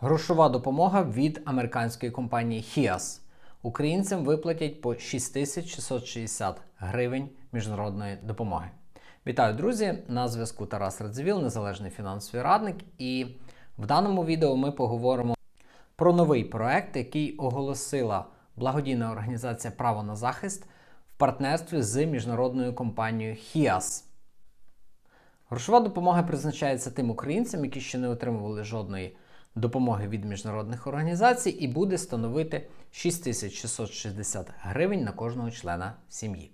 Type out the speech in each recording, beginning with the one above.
Грошова допомога від американської компанії HIAS. Українцям виплатять по 6660 гривень міжнародної допомоги. Вітаю, друзі! На зв'язку Тарас Радзивіл, незалежний фінансовий радник. І в даному відео ми поговоримо про новий проект, який оголосила благодійна організація Право на захист в партнерстві з міжнародною компанією HIAS. Грошова допомога призначається тим українцям, які ще не отримували жодної допомоги від міжнародних організацій, і буде становити 6660 гривень на кожного члена сім'ї.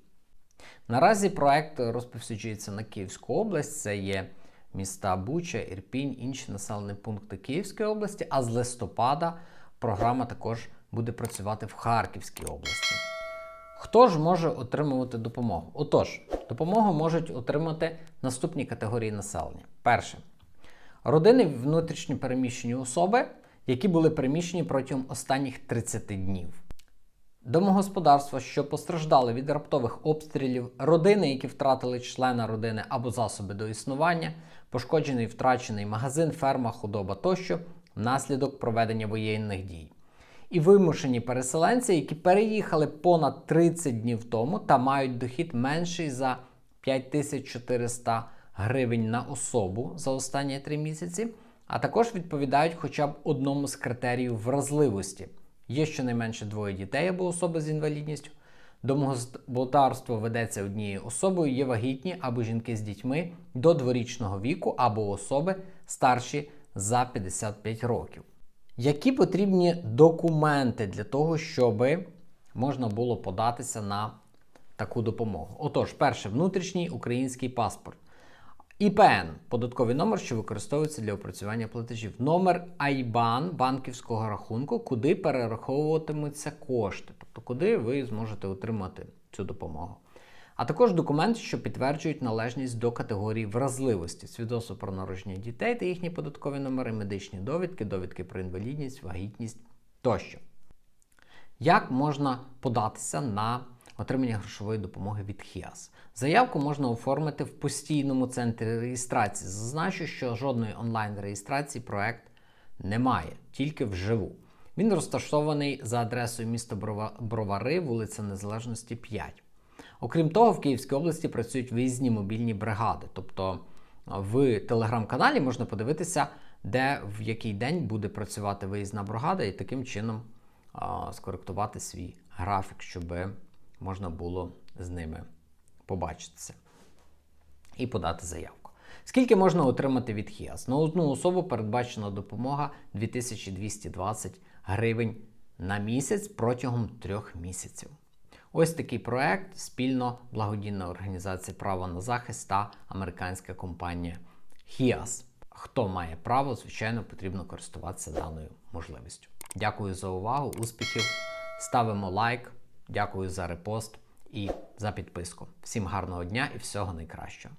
Наразі проект розповсюджується на Київську область, це є міста Буча, Ірпінь, інші населені пункти Київської області, а з листопада програма також буде працювати в Харківській області. Хто ж може отримувати допомогу? Отож, допомогу можуть отримати наступні категорії населення. Перше родини внутрішньо переміщені особи, які були переміщені протягом останніх 30 днів. Домогосподарства, що постраждали від раптових обстрілів, родини, які втратили члена родини або засоби до існування, пошкоджений втрачений магазин, ферма, худоба тощо внаслідок проведення воєнних дій. І вимушені переселенці, які переїхали понад 30 днів тому та мають дохід менший за 5400 гривень на особу за останні 3 місяці, а також відповідають хоча б одному з критеріїв вразливості. Є щонайменше двоє дітей або особи з інвалідністю. Домогосподарство ведеться однією особою, є вагітні або жінки з дітьми до дворічного віку, або особи старші за 55 років. Які потрібні документи для того, щоб можна було податися на таку допомогу? Отож, перше, внутрішній український паспорт. ІПН податковий номер, що використовується для опрацювання платежів. Номер IBAN банківського рахунку, куди перераховуватимуться кошти, тобто куди ви зможете отримати цю допомогу. А також документи, що підтверджують належність до категорії вразливості, свідоцтво про народження дітей та їхні податкові номери, медичні довідки, довідки про інвалідність, вагітність тощо. Як можна податися на отримання грошової допомоги від ХІАС? Заявку можна оформити в постійному центрі реєстрації. Зазначу, що жодної онлайн-реєстрації проект немає, тільки вживу. Він розташований за адресою міста Бровари, вулиця Незалежності 5. Окрім того, в Київській області працюють виїзні мобільні бригади. Тобто в телеграм-каналі можна подивитися, де в який день буде працювати виїзна бригада, і таким чином а, скоректувати свій графік, щоб можна було з ними побачитися і подати заявку. Скільки можна отримати від ХІАС? На одну особу передбачена допомога 2220 гривень на місяць протягом трьох місяців. Ось такий проект спільно благодійна організація Право на захист та американська компанія HIAS. Хто має право, звичайно, потрібно користуватися даною можливістю. Дякую за увагу, успіхів. Ставимо лайк, дякую за репост і за підписку. Всім гарного дня і всього найкращого.